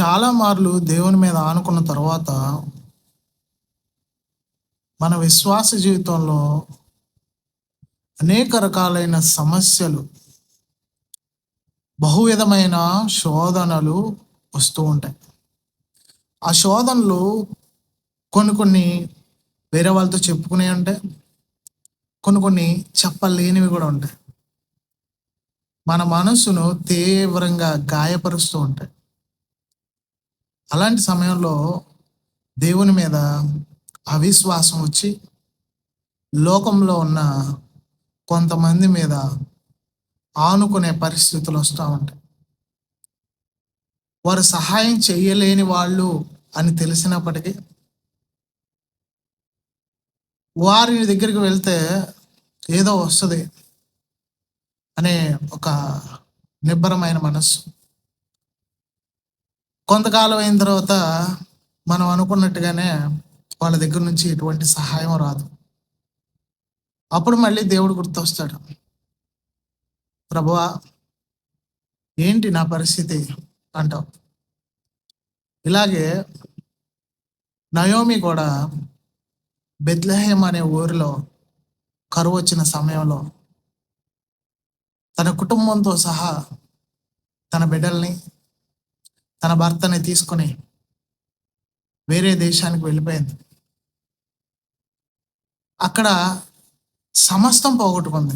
చాలా మార్లు దేవుని మీద ఆనుకున్న తర్వాత మన విశ్వాస జీవితంలో అనేక రకాలైన సమస్యలు బహువిధమైన శోధనలు వస్తూ ఉంటాయి. ఆ శోధనలు కొన్ని కొన్ని వేరే వాళ్ళతో చెప్పుకునే ఉంటాయి కొన్ని కొన్ని చెప్పలేనివి కూడా ఉంటాయి. మన మనసును తీవ్రంగా గాయపరుస్తూ ఉంటాయి. అలాంటి సమయంలో దేవుని మీద అవిశ్వాసం వచ్చి లోకంలో ఉన్న కొంతమంది మీద ఆనుకునే పరిస్థితులు వస్తూ ఉంటాయి. వారు సహాయం చేయలేని వాళ్ళు అని తెలిసినప్పటికీ వారి దగ్గరికి వెళ్తే ఏదో వస్తుంది అనే ఒక నిబ్బరమైన మనస్సు కొంతకాలం అయిన తర్వాత మనం అనుకున్నట్టుగానే వాళ్ళ దగ్గర నుంచి ఎటువంటి సహాయం రాదు. అప్పుడు మళ్ళీ దేవుడు గుర్తొస్తాడు. ప్రభువా ఏంటి నా పరిస్థితి? అంటావు. ఇలాగే నయోమి కూడా బెత్లహేమ్ అనే ఊరిలో కరువు వచ్చిన సమయంలో తన కుటుంబంతో సహా తన బిడ్డల్ని తన భర్తని తీసుకొని వేరే దేశానికి వెళ్ళిపోయింది. అక్కడ సమస్తం పోగొట్టుకుంది.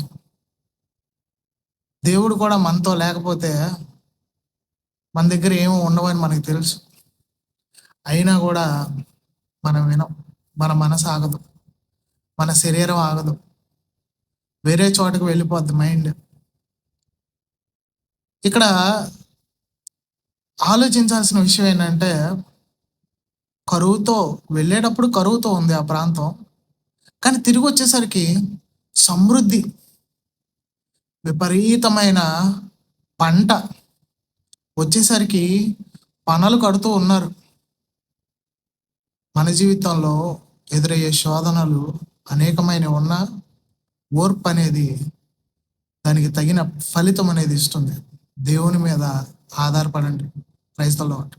దేవుడు కూడా మనతో లేకపోతే మన దగ్గర ఏమో ఉండవని మనకు తెలుసు. అయినా కూడా మనం వినం. మన మనసు ఆగదు. మన శరీరం ఆగదు. వేరే చోటకు వెళ్ళిపోద్ది మైండ్. ఇక్కడ ఆలోచించాల్సిన విషయం ఏంటంటే కరువుతో వెళ్ళేటప్పుడు కరువుతో ఉంది ఆ ప్రాంతం. కానీ తిరిగి వచ్చేసరికి సమృద్ధి విపరీతమైన పంట వచ్చేసరికి పనులు కడుతూ ఉన్నారు. మన జీవితంలో ఎదురయ్యే శోధనలు అనేకమైన ఉన్నా ఓర్పు అనేది దానికి తగిన ఫలితం అనేది ఇస్తుంది. దేవుని మీద ఆధారపడండి. Praise the Lord.